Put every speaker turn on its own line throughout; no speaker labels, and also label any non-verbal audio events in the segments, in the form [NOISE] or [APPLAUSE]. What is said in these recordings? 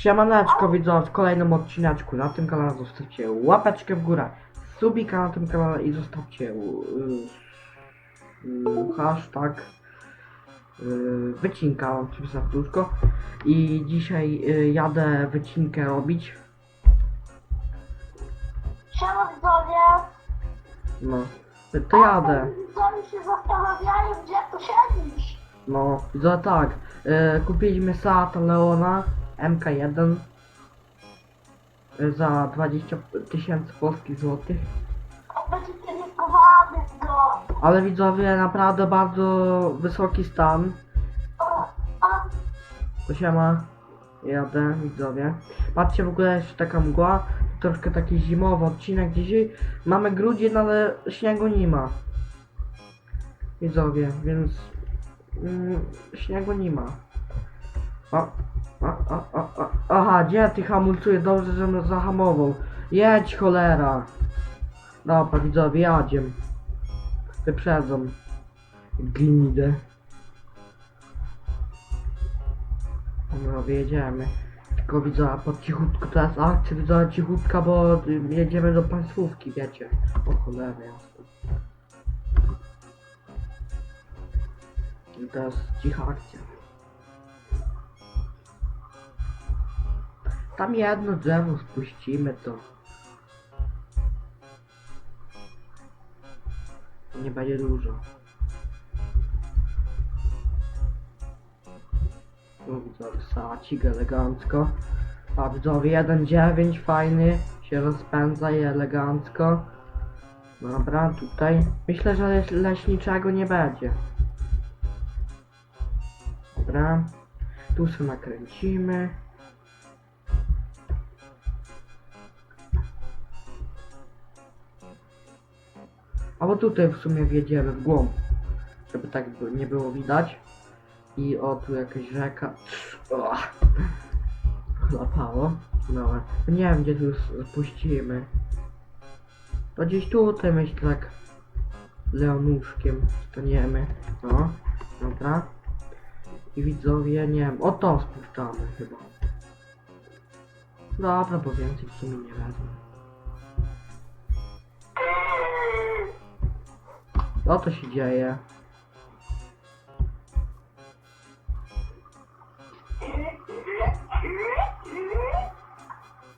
Siemaneczko widzowie w kolejnym odcineczku na tym kanale zostawcie łapeczkę w górę, subika na tym kanale i zostawcie y, y, hashtag y, wycinka, mam na krótko i dzisiaj y, jadę wycinkę robić,
Siema widzowie!
no to jadę,
Widzowie się zastanawiają, gdzie tu siedzisz.
no widzowie tak, y, kupiliśmy Seata Leona MK1 y, za 20 tysięcy polskich złotych. Ale widzowie, naprawdę bardzo wysoki stan. To siema. Jadę, widzowie. Patrzcie, w ogóle jeszcze taka mgła. Troszkę taki zimowy odcinek. Dzisiaj mamy grudzień, ale śniegu nie ma. Widzowie, więc mm, śniegu nie ma. A, aha, gdzie ty hamulcujesz? Dobrze, że mnie zahamował. Jedź, cholera. Dobra, widzowie, jadziem. Wyprzedzą. Gnidę. No, jedziemy. Tylko widzę, pod cichutko, teraz akcja widzę cichutka, bo jedziemy do państwówki, wiecie. O cholera, jasne. I teraz cicha akcja. Tam jedno drzewo spuścimy, to... Nie będzie dużo. Widzowie sacik elegancko. A widzowie 1.9 fajny. Się rozpędza i elegancko. Dobra, tutaj. Myślę, że leś leśniczego nie będzie. Dobra. Tu sobie nakręcimy. Albo tutaj w sumie wjedziemy w głąb. Żeby tak nie było widać. I o, tu jakaś rzeka. O, chlapało. Dobra. Nie wiem, gdzie tu spuścimy. To gdzieś tutaj myślę tak leonuszkiem staniemy. No, dobra. I widzowie, nie wiem, o to spuszczamy chyba. Dobra, bo więcej w sumie nie wezmę. Co to się dzieje?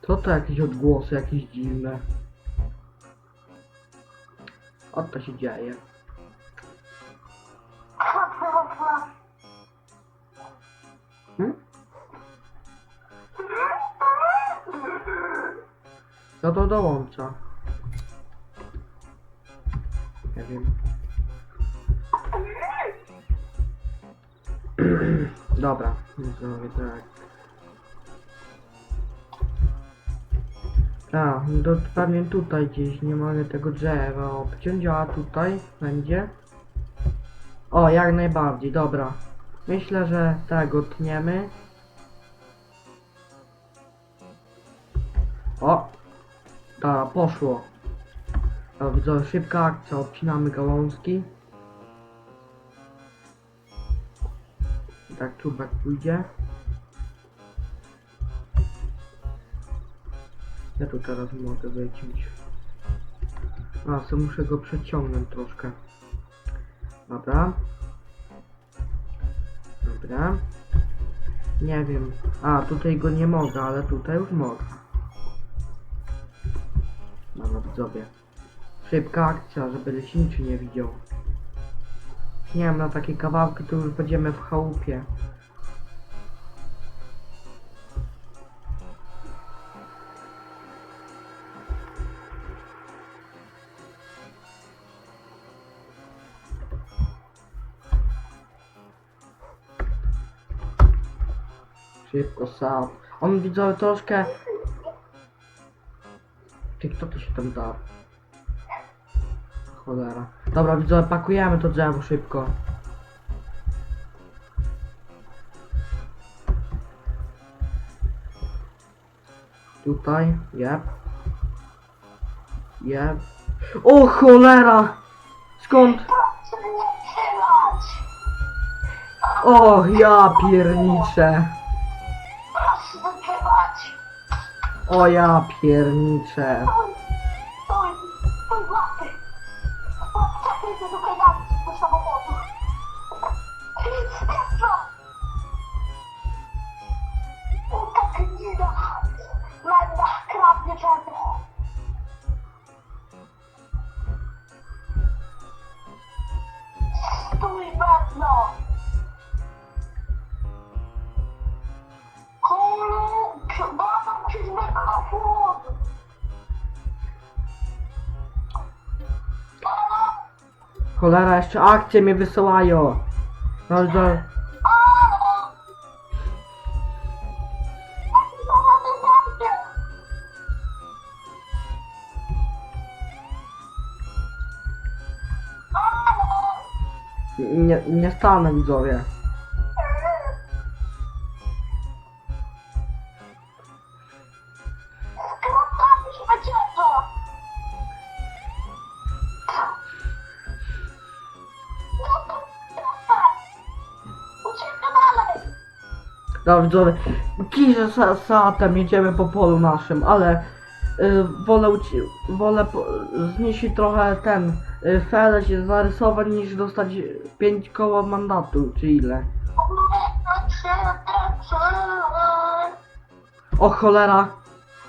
Co to jakieś odgłosy, jakieś dziwne? O to się dzieje. Hmm? Co to dołącza? Nie wiem. Dobra, zrobię tak. A, pewnie tutaj gdzieś nie mogę tego drzewa obciąć, a tutaj będzie. O, jak najbardziej, dobra. Myślę, że tego tniemy. O! Dobra, poszło. Widzę, szybka akcja, obcinamy gałązki. Tak czubek pójdzie. Ja tu teraz mogę wyciąć. A, co muszę go przeciągnąć troszkę. Dobra. Dobra. Nie wiem. A, tutaj go nie mogę, ale tutaj już mogę. Dobra, widzowie. Szybka akcja, żeby leśniczy nie widział. Nie wiem, na takie kawałki to już będziemy w chałupie. Szybko, sam. On widzowie troszkę... Ty, kto to się tam da? Cholera. Dobra, widzowie, pakujemy to drzewo szybko. Tutaj, jep. Jep. O cholera! Skąd? O, ja pierniczę. O ja pierniczę. Cholera, jeszcze akcje mnie wysyłają. No, że... stanę widzowie. Dobra widzowie, kiszę sa, satem jedziemy po polu naszym, ale wolę, uci- wolę po, znieść trochę ten y, felę się zarysować niż dostać 5 koła mandatu, czy ile. O cholera,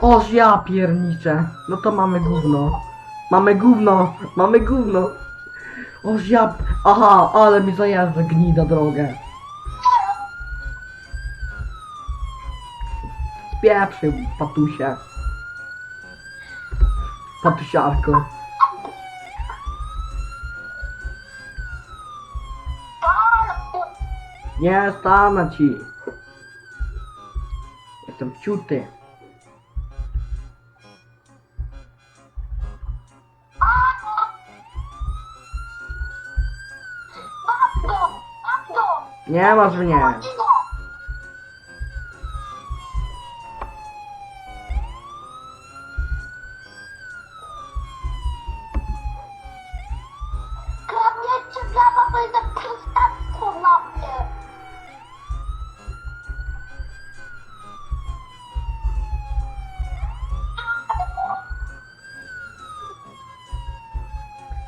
oż ja pierniczę, no to mamy gówno. Mamy gówno, mamy gówno. Oż ja, aha, ale mi zajeżdża gnida drogę. Spieprzył patusia. Patusiarko. Nie stanę ci. Jestem ciuty. Nie masz mnie.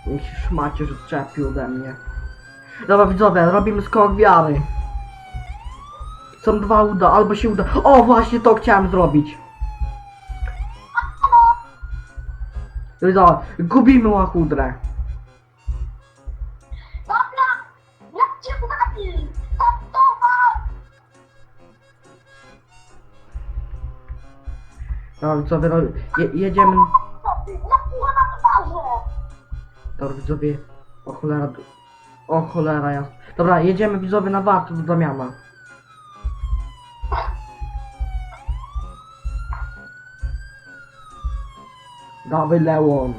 Się szmaciarz odczepił ode mnie. Dobra widzowie, robimy skok wiary. Są dwa uda, albo się uda. O, właśnie to chciałem zrobić. Widzowie, gubimy łachudrę.
Dobra, jak cię? Startować!
Dobra widzowie, je, jedziemy. Dobra widzowie, o cholera. O cholera ja. Dobra, jedziemy widzowie na wartę do Damiana. Dawaj Leon.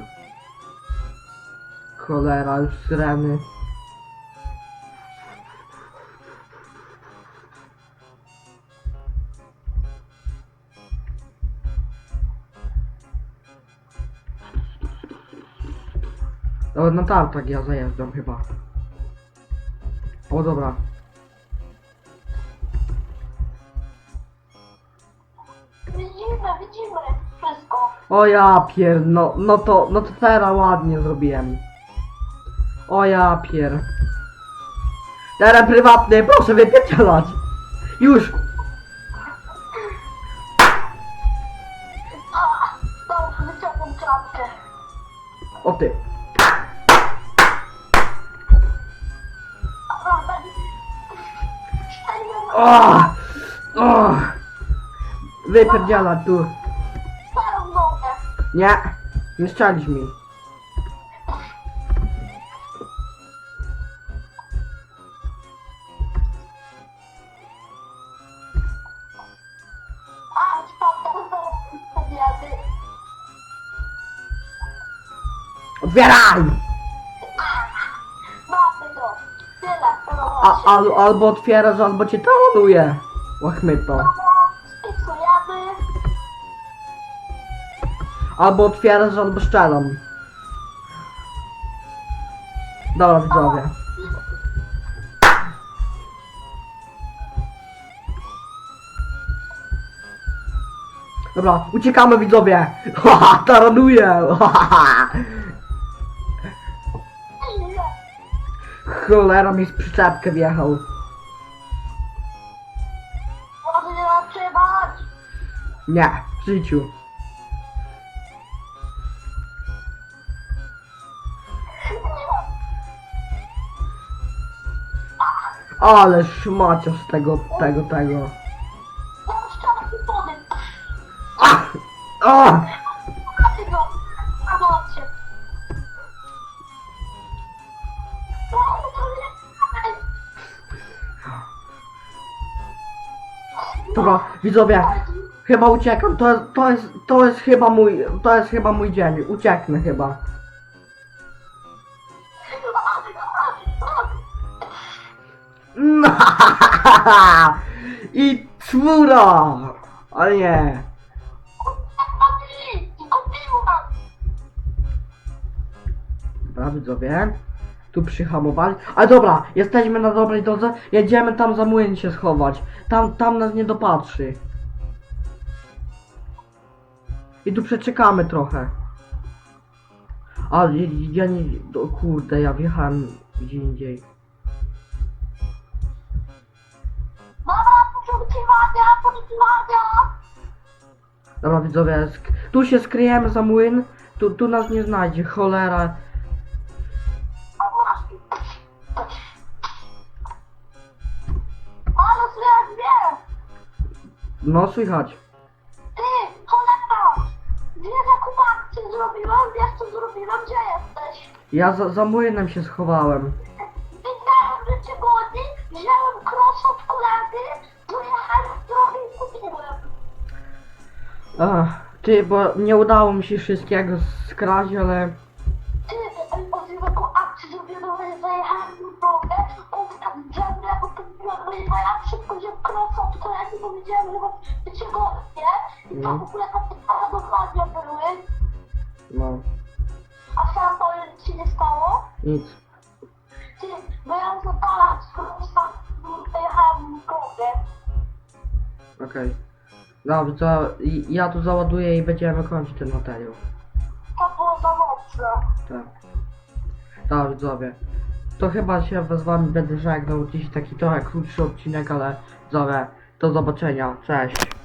Cholera, już syreny. O, na tartak ja zajeżdżam chyba. O, dobra.
Widzimy, widzimy wszystko.
O ja pier, no, no to, no to teraz ładnie zrobiłem. O ja pier. Teren prywatny, proszę wypierdzielać. Już. O ty.
A, będzie... Szczelnie
O! O! Wypierdzielać tu.
starą nogę.
Nie. Nie strzelisz mi.
A, czwarta, zaraz podjadę.
Otwieraj!
Mamy go. Tyle, to
A, al, albo otwierasz, albo cię taluję. Łachmyto. Albo otwierasz, albo strzelam. Dobra, widzowie. Dobra, uciekamy widzowie! Haha, taranuję! Haha.
Nie.
Cholera mi z przyczepkę wjechał.
Może nie przejebać.
Nie, w życiu. Ale szmacia z tego, tego, tego.
Mam wody.
Ach! Ach!
Pokażę go. Na nocie.
Dobra, widzowie, chyba uciekam, to to jest, to jest chyba mój, to jest chyba mój dzień, ucieknę chyba. [LAUGHS] I czwóra! Ale nie. Dobra, widzowie. Tu przyhamowali. Ale dobra, jesteśmy na dobrej drodze. Jedziemy tam za młyn się schować. Tam, tam nas nie dopatrzy. I tu przeczekamy trochę. Ale ja nie... O kurde, ja wjechałem gdzie indziej.
Mama, poszukiwania, poszukiwania.
Dobra widzowie, tu się skryjemy za młyn. Tu, tu nas nie znajdzie, cholera. No słychać.
Ty, cholera! Wiesz jaką akcję zrobiłem? Wiesz co zrobiłem? Gdzie jesteś?
Ja za, za młynem się schowałem.
Widziałem, że cię goni, wziąłem cross od koledy, pojechałem w drogę i kupiłem.
Ach, ty, bo nie udało mi się wszystkiego skraść, ale... nic.
Ty, bo ja pojechałem w.
Okej. Dobrze, to ja tu załaduję i będziemy kończyć ten materiał.
To było za mocno.
Tak. Tak, widzowie. To chyba się z wami będę żegnał. Dziś taki trochę krótszy odcinek, ale widzowie, do zobaczenia. Cześć.